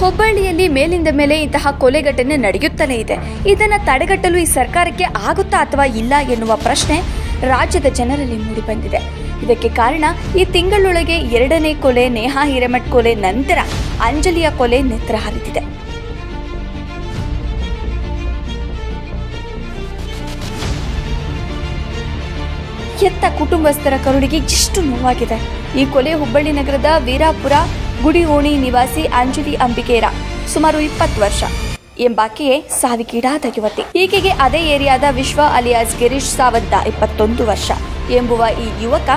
ಹುಬ್ಬಳ್ಳಿಯಲ್ಲಿ ಮೇಲಿಂದ ಮೇಲೆ ಇಂತಹ ಕೊಲೆ ಘಟನೆ ನಡೆಯುತ್ತಲೇ ಇದೆ. ಇದನ್ನು ತಡೆಗಟ್ಟಲು ಈ ಸರ್ಕಾರಕ್ಕೆ ಆಗುತ್ತಾ ಅಥವಾ ಇಲ್ಲ ಎನ್ನುವ ಪ್ರಶ್ನೆ ರಾಜ್ಯದ ಜನರಲ್ಲಿ ಮೂಡಿಬಂದಿದೆ ಇದಕ್ಕೆ ಕಾರಣ ಈ ತಿಂಗಳೊಳಗೆ ಎರಡನೇ ಕೊಲೆ, ನೇಹಾ ಹಿರೇಮಠ್ ಕೊಲೆ, ನಂತರ ಅಂಜಲಿಯ ಕೊಲೆ ನೆತ್ರ ಹರಿದಿದೆ. ಎತ್ತ ಕುಟುಂಬಸ್ಥರ ಕರುಳಿಗೆ ಎಷ್ಟು ನೋವಾಗಿದೆ. ಈ ಕೊಲೆ ಹುಬ್ಬಳ್ಳಿ ನಗರದ ವೀರಾಪುರ ಗುಡಿ ಓಣಿ ನಿವಾಸಿ ಅಂಜಲಿ ಅಂಬಿಕೇರ ಸುಮಾರು ಇಪ್ಪತ್ತು ವರ್ಷ. ಎಂಬಾಕೆಯೇ ಸಾವಿಗೀಡಾದ ಯುವತಿ. ಈಕೆಗೆ ಅದೇ ಏರಿಯಾದ ವಿಶ್ವ ಅಲಿಯಾಸ್ ಗಿರೀಶ್ ಸಾವಂತ ಇಪ್ಪತ್ತೊಂದು ವರ್ಷ ಎಂಬುವ ಈ ಯುವಕ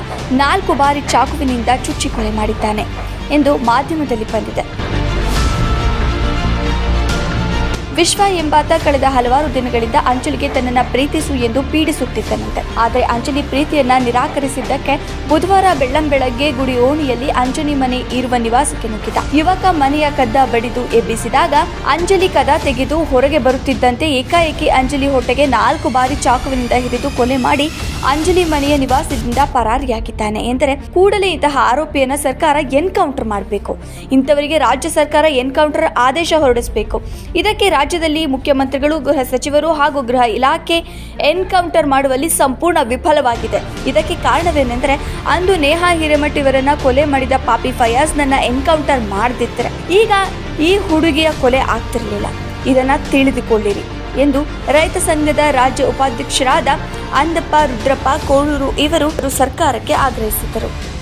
ನಾಲ್ಕು ಬಾರಿ ಚಾಕುವಿನಿಂದ ಚುಚ್ಚಿ ಕೊಲೆ ಮಾಡಿದ್ದಾನೆ ಎಂದು ಮಾಧ್ಯಮದಲ್ಲಿ ಬಂದಿದೆ. ವಿಶ್ವ ಎಂಬಾತ ಕಳೆದ ಹಲವಾರು ದಿನಗಳಿಂದ ಅಂಜಲಿಗೆ ತನ್ನನ್ನ ಪ್ರೀತಿಸು ಎಂದು ಪೀಡಿಸುತ್ತಿದ್ದನಂತೆ. ಆದರೆ ಅಂಜಲಿ ಪ್ರೀತಿಯನ್ನ ನಿರಾಕರಿಸಿದ್ದಕ್ಕೆ ಬುಧವಾರ ಬೆಳ್ಳಂಬೆಳಗ್ಗೆ ಗುಡಿ ಓಣಿಯಲ್ಲಿ ಅಂಜಲಿ ಮನೆ ಇರುವ ನಿವಾಸಕ್ಕೆ ನುಗ್ಗಿದ. ಯುವಕ ಮನೆಯ ಕದ್ದ ಬಡಿದು ಎಬ್ಬಿಸಿದಾಗ ಅಂಜಲಿ ಕದ ತೆಗೆದು ಹೊರಗೆ ಬರುತ್ತಿದ್ದಂತೆ ಏಕಾಏಕಿ ಅಂಜಲಿ ಹೊಟ್ಟೆಗೆ ನಾಲ್ಕು ಬಾರಿ ಚಾಕುವಿನಿಂದ ಹಿಡಿದು ಕೊಲೆ ಮಾಡಿ ಅಂಜಲಿ ಮನೆಯ ನಿವಾಸದಿಂದ ಪರಾರಿಯಾಗಿದ್ದಾನೆ ಎಂದರೆ ಕೂಡಲೇ ಇಂತಹ ಆರೋಪಿಯನ್ನ ಸರ್ಕಾರ ಎನ್ಕೌಂಟರ್ ಮಾಡಬೇಕು. ಇಂಥವರಿಗೆ ರಾಜ್ಯ ಸರ್ಕಾರ ಎನ್ಕೌಂಟರ್ ಆದೇಶ ಹೊರಡಿಸಬೇಕು. ಇದಕ್ಕೆ ರಾಜ್ಯದಲ್ಲಿ ಮುಖ್ಯಮಂತ್ರಿಗಳು, ಗೃಹ ಸಚಿವರು ಹಾಗೂ ಗೃಹ ಇಲಾಖೆ ಎನ್ಕೌಂಟರ್ ಮಾಡುವಲ್ಲಿ ಸಂಪೂರ್ಣ ವಿಫಲವಾಗಿದೆ. ಇದಕ್ಕೆ ಕಾರಣವೇನೆಂದರೆ, ಅಂದು ನೇಹಾ ಹಿರೇಮಠ್ ಇವರನ್ನ ಕೊಲೆ ಮಾಡಿದ ಪಾಪಿ ಫಯಾಜ್ನನ್ನ ಎನ್ಕೌಂಟರ್ ಮಾಡದಿದ್ದರೆ ಈಗ ಈ ಹುಡುಗಿಯ ಕೊಲೆ ಆಗ್ತಿರಲಿಲ್ಲ. ಇದನ್ನ ತಿಳಿದುಕೊಳ್ಳಿರಿ ಎಂದು ರೈತ ಸಂಘದ ರಾಜ್ಯ ಉಪಾಧ್ಯಕ್ಷರಾದ ಅಂದಪ್ಪ ರುದ್ರಪ್ಪ ಕೋಳೂರು ಇವರು ಸರ್ಕಾರಕ್ಕೆ ಆಗ್ರಹಿಸಿದರು.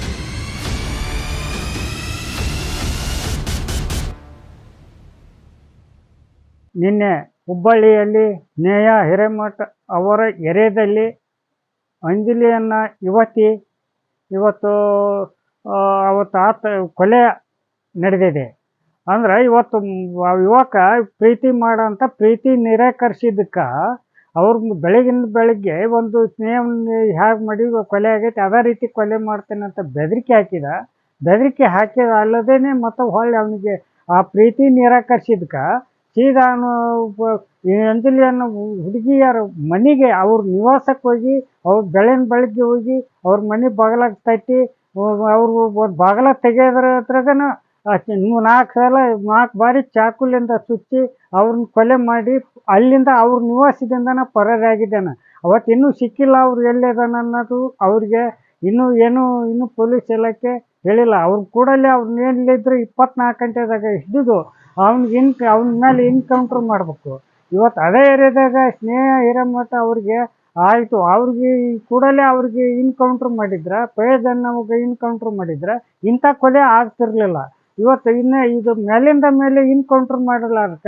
ನಿನ್ನೆ ಹುಬ್ಬಳ್ಳಿಯಲ್ಲಿ ನೇಯ ಹಿರೇಮಠ ಅವರ ಎರೆದಲ್ಲಿ ಅಂಜಲಿಯನ್ನ ಯುವತಿ ಇವತ್ತು ಅವತ್ತು ಆತ ಕೊಲೆ ನಡೆದಿದೆ. ಅಂದ್ರೆ ಇವತ್ತು ಆ ಯುವಕ ಪ್ರೀತಿ ಮಾಡೋಂಥ ಪ್ರೀತಿ ನಿರಾಕರಿಸಿದ್ದಕ್ಕೆ ಅವ್ರ ಬೆಳಗಿನ ಬೆಳಗ್ಗೆ ಒಂದು ಸ್ನೇಹ ಹೇಗೆ ಮಾಡಿ ಕೊಲೆ ಆಗೈತೆ, ಅದೇ ರೀತಿ ಕೊಲೆ ಮಾಡ್ತೇನೆ ಅಂತ ಬೆದರಿಕೆ ಹಾಕಿದ. ಬೆದರಿಕೆ ಹಾಕಿದ ಅಲ್ಲದೇ ಮತ್ತು ಹೊಳ್ಳಿ ಅವನಿಗೆ ಆ ಪ್ರೀತಿ ನಿರಾಕರಿಸಿದ್ಕ ಈ ಅಂಜಲಿಯನ್ನು ಹುಡುಗಿಯರ ಮನೆಗೆ ಅವ್ರ ನಿವಾಸಕ್ಕೆ ಹೋಗಿ, ಅವ್ರ ಬೆಳೆನ ಬೆಳಗ್ಗೆ ಹೋಗಿ, ಅವ್ರ ಮನೆ ಬಾಗಿಲಾಗ ತಟ್ಟಿ ಅವ್ರ ಒಂದು ಬಾಗಿಲ ತೆಗೆಯೋದ್ರ ಹತ್ರಗನ ನಾಲ್ಕು ಸಲ ನಾಲ್ಕು ಬಾರಿ ಚಾಕುಲಿಂದ ಸುತ್ತಿ ಅವ್ರನ್ನ ಕೊಲೆ ಮಾಡಿ, ಅಲ್ಲಿಂದ ಅವ್ರ ನಿವಾಸದಿಂದನ ಪರಾರಿಯಾಗಿದ್ದಾನೆ ಅವತ್ತು ಇನ್ನೂ ಸಿಕ್ಕಿಲ್ಲ ಅವ್ರು ಎಲ್ಲಿದಾನ ಅನ್ನೋದು ಅವ್ರಿಗೆ ಇನ್ನೂ ಏನು, ಇನ್ನೂ ಪೊಲೀಸ್ ಇಲಾಖೆ ಹೇಳಿಲ್ಲ. ಅವ್ರ ಕೂಡಲೇ ಅವ್ರನ್ನ ಎಲ್ಲಿದ್ರು ಇಪ್ಪತ್ನಾಲ್ಕು ಗಂಟೆದಾಗ ಹಿಡಿದು ಅವ್ನಿಗೆ ಇನ್ ಅವ್ನ ಮೇಲೆ ಇನ್ಕೌಂಟ್ರ್ ಮಾಡಬೇಕು. ಇವತ್ತು ಅದೇ ಏರಿಯಾದಾಗ ಸ್ನೇಹ ಹಿರೇಮಠ ಅವ್ರಿಗೆ ಆಯಿತು. ಅವ್ರಿಗೆ ಕೂಡಲೇ ಅವ್ರಿಗೆ ಇನ್ಕೌಂಟ್ರ್ ಮಾಡಿದ್ರೆ ಫೈಜನ್ ನಮಗೆ ಇನ್ಕೌಂಟ್ರ್ ಮಾಡಿದ್ರೆ, ಇಂಥ ಕೊಲೆ ಆಗ್ತಿರ್ಲಿಲ್ಲ. ಇವತ್ತು ಇನ್ನೇ ಇದು ಮೇಲಿಂದ ಮೇಲೆ ಇನ್ಕೌಂಟ್ರ್ ಮಾಡಲಾರ್ಕ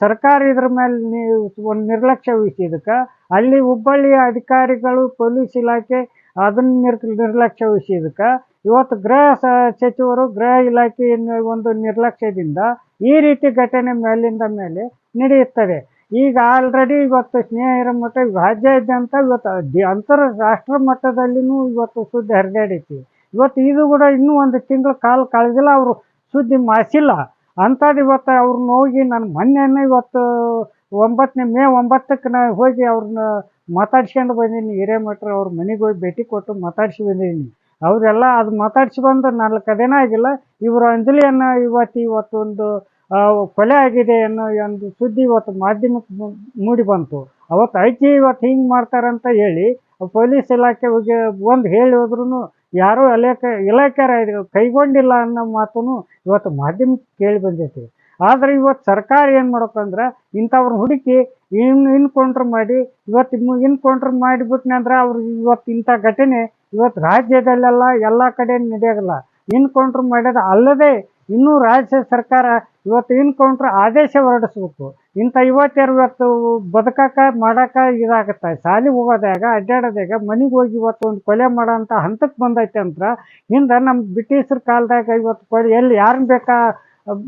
ಸರ್ಕಾರ ಇದ್ರ ಮೇಲೆ ಒಂದು ನಿರ್ಲಕ್ಷ್ಯ ವಹಿಸಿದಕ್ಕೆ. ಅಲ್ಲಿ ಹುಬ್ಬಳ್ಳಿಯ ಅಧಿಕಾರಿಗಳು, ಪೊಲೀಸ್ ಇಲಾಖೆ ಅದನ್ನ ನಿರ್ ನಿರ್ಲಕ್ಷ್ಯ ವಹಿಸಿದಕ್ಕೆ. ಇವತ್ತು ಗೃಹ ಸಚಿವರು ಗೃಹ ಇಲಾಖೆಯ ಒಂದು ನಿರ್ಲಕ್ಷ್ಯದಿಂದ ಈ ರೀತಿ ಘಟನೆ ಮೇಲಿಂದ ಮೇಲೆ ನಡೆಯುತ್ತದೆ. ಈಗ ಆಲ್ರೆಡಿ ಇವತ್ತು ಸ್ನೇಹಿತರ ಮಟ್ಟ, ರಾಜ್ಯಾದ್ಯಂತ ಇವತ್ತು ದಿ- ಅಂತರ ರಾಷ್ಟ್ರ ಮಟ್ಟದಲ್ಲಿನೂ ಇವತ್ತು ಸುದ್ದಿ ಹರಿದಾಡೈತಿ ಇವತ್ತು ಇದು ಕೂಡ ಇನ್ನೂ ಒಂದು ತಿಂಗಳು ಕಾಲ ಕಳೆದಿಲ್ಲ, ಅವರು ಸುದ್ದಿ ಮಾಸಿಲ್ಲ ಅಂಥದ್ದು ಇವತ್ತು ಅವ್ರನ್ನ ಹೋಗಿ ನಾನು ಮೊನ್ನೆನೇ ಇವತ್ತು ಒಂಬತ್ತನೇ, ಮೇ ಒಂಬತ್ತಕ್ಕೆ ನಾನು ಹೋಗಿ ಅವ್ರನ್ನ ಮಾತಾಡ್ಸ್ಕೊಂಡು ಬಂದೀನಿ. ಹಿರೇಮಠರು ಅವ್ರ ಮನೆಗೆ ಹೋಗಿ ಭೇಟಿ ಕೊಟ್ಟು ಮಾತಾಡ್ಸಿ ಬಂದೀನಿ. ಅವರೆಲ್ಲ ಅದು ಮಾತಾಡ್ಸಿ ಬಂದು ನಾಲ್ಕು ಆಗಿಲ್ಲ. ಇವರು ಅಂಜಲಿಯನ್ನು ಇವತ್ತು ಇವತ್ತು ಒಂದು ಕೊಲೆ ಆಗಿದೆ ಅನ್ನೋ ಒಂದು ಸುದ್ದಿ ಇವತ್ತು ಮಾಧ್ಯಮಕ್ಕೆ ಮೂಡಿ ಬಂತು. ಅವತ್ತು ಐತಿ ಇವತ್ತು ಹಿಂಗೆ ಮಾಡ್ತಾರಂತ ಹೇಳಿ ಪೊಲೀಸ್ ಇಲಾಖೆ ಒಂದು ಹೇಳಿ ಹೋದ್ರೂ ಯಾರೂ ಇಲಾಖೆ ಇಲಾಖೆ ಕೈಗೊಂಡಿಲ್ಲ ಅನ್ನೋ ಮಾತು ಇವತ್ತು ಮಾಧ್ಯಮಕ್ಕೆ ಕೇಳಿ ಬಂದೈತಿ. ಆದರೆ ಇವತ್ತು ಸರ್ಕಾರ ಏನು ಮಾಡ್ಬೇಕಂದ್ರೆ ಇಂಥವ್ರನ್ನ ಹುಡುಕಿ ಇನ್ನು ಇನ್ಕೌಂಟ್ರ್ ಮಾಡಿ, ಇವತ್ತು ಇನ್ನು ಇನ್ಕೌಂಟ್ರ್ ಮಾಡಿಬಿಟ್ನಂದ್ರೆ ಅವ್ರು ಇವತ್ತು ಇಂಥ ಘಟನೆ ಇವತ್ತು ರಾಜ್ಯದಲ್ಲೆಲ್ಲ ಎಲ್ಲ ಕಡೆ ನಡೆಯೋದಿಲ್ಲ ಇನ್ಕೌಂಟ್ರ್ ಮಾಡೋದು ಅಲ್ಲದೆ ಇನ್ನೂ ರಾಜ್ಯ ಸರ್ಕಾರ ಇವತ್ತು ಇನ್ಕೌಂಟ್ರ್ ಆದೇಶ ಹೊರಡಿಸ್ಬೇಕು. ಇಂಥ ಇವತ್ತೆರು ಇವತ್ತು ಬದುಕಕ್ಕ, ಮಾಡಕ್ಕ ಇದಾಗುತ್ತೆ. ಶಾಲೆಗೆ ಹೋಗೋದಾಗ ಅಡ್ಡಾಡೋದಾಗ ಮನೆಗೆ ಹೋಗಿ ಇವತ್ತು ಒಂದು ಕೊಲೆ ಮಾಡೋಂಥ ಹಂತಕ್ಕೆ ಬಂದೈತೆ ಅಂತ ಹಿಂದೆ ನಮ್ಮ ಬ್ರಿಟಿಷರ ಕಾಲದಾಗ ಇವತ್ತು ಕೊಲೆ ಎಲ್ಲಿ ಯಾರನ್ನ ಬೇಕಾ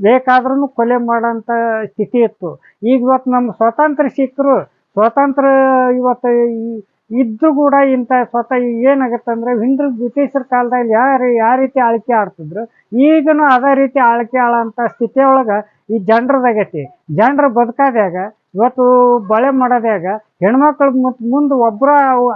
ಬೇಕಾದ್ರೂ ಕೊಲೆ ಮಾಡೋಂಥ ಸ್ಥಿತಿ ಇತ್ತು. ಈಗ ಇವತ್ತು ನಮ್ಮ ಸ್ವಾತಂತ್ರ್ಯ ಸಿಕ್ಕರು ಸ್ವಾತಂತ್ರ್ಯ ಇವತ್ತು ಈ- ಇದ್ದು ಕೂಡ ಇಂಥ ಸ್ವತಃ ಏನಾಗುತ್ತೆ ಅಂದ್ರೆ ಹಿಂದ್ರ ಬ್ರಿಟಿಷರ ಕಾಲದಲ್ಲಿ ಯಾರು, ಯಾವ ರೀತಿ ಆಳ್ಕೆ ಆಡ್ತಿದ್ರು, ಈಗನು ಅದೇ ರೀತಿ ಆಳ್ಕೆ ಆಳೋಂಥ ಸ್ಥಿತಿಯೊಳಗೆ ಈ ಜನರದಾಗೈತಿ ಜನರ ಬದುಕಾದಾಗ ಇವತ್ತು ಬಳೆ ಮಾಡೋದ್ಯಾಗ, ಹೆಣ್ಮಕ್ಳು ಮತ್ತು ಮುಂದೆ ಒಬ್ಬರ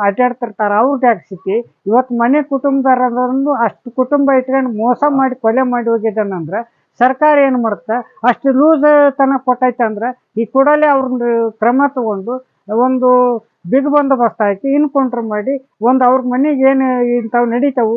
ಅಡ್ಡಾಡ್ತಿರ್ತಾರೆ ಅವ್ರದ್ದು ಸ್ಥಿತಿ? ಇವತ್ತು ಮನೆ ಕುಟುಂಬದವರನ್ನು ಅಷ್ಟು ಕುಟುಂಬ ಇಟ್ಕೊಂಡು ಮೋಸ ಮಾಡಿ ಕೊಲೆ ಮಾಡಿ ಹೋಗಿದ್ದಾನಂದ್ರೆ ಸರ್ಕಾರ ಏನು ಮಾಡುತ್ತೆ ಅಷ್ಟು ಲೂಸ್ ತನ ಕೊಟ್ಟೈತೆ ಅಂದ್ರೆ ಈ ಕೂಡಲೇ ಅವ್ರನ್ನ ಕ್ರಮ ತಗೊಂಡು ಒಂದು ಬಿಗ್ ಬಂದೋಬಸ್ತ್ ಹಾಕಿ ಇನ್ಕೌಂಟ್ರ್ ಮಾಡಿ ಒಂದು ಅವ್ರ ಮನೆಗೆ ಏನು ಇಂಥವು ನಡೀತಾವು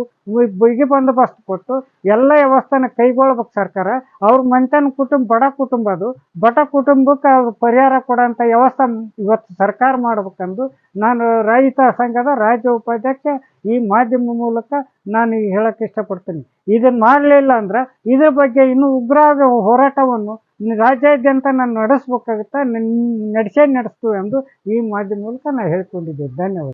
ಬುಗಿ ಬಂದೋಬಸ್ತ್ ಕೊಟ್ಟು ಎಲ್ಲ ವ್ಯವಸ್ಥೆನ ಕೈಗೊಳ್ಬೇಕು ಸರ್ಕಾರ. ಅವ್ರ ಮನೆತನ ಕುಟುಂಬ, ಬಡ ಕುಟುಂಬ ಅದು. ಬಡ ಕುಟುಂಬಕ್ಕೆ ಅವ್ರು ಪರಿಹಾರ ಕೊಡೋಂಥ ವ್ಯವಸ್ಥೆ ಇವತ್ತು ಸರ್ಕಾರ ಮಾಡ್ಬೇಕಂದು ನಾನು ರೈತ ಸಂಘದ ರಾಜ್ಯ ಉಪಾಧ್ಯಕ್ಷ ಈ ಮಾಧ್ಯಮ ಮೂಲಕ ನಾನು ಹೇಳಕ್ಕೆ ಇಷ್ಟಪಡ್ತೀನಿ. ಇದನ್ನು ಮಾಡಲಿಲ್ಲ ಅಂದ್ರೆ ಇದ್ರ ಬಗ್ಗೆ ಇನ್ನೂ ಉಗ್ರವಾದ ಹೋರಾಟವನ್ನು ರಾಜ್ಯಾದ್ಯಂತ ನಾನು ನಡೆಸ್ಬೇಕಾಗುತ್ತೆ ನಡೆಸೇ ನಡೆಸ್ತು ಎಂದು ಈ ಮಾಧ್ಯಮ ಮೂಲಕ ನಾನು ಹೇಳ್ಕೊಂಡಿದ್ದೆ. ಧನ್ಯವಾದ.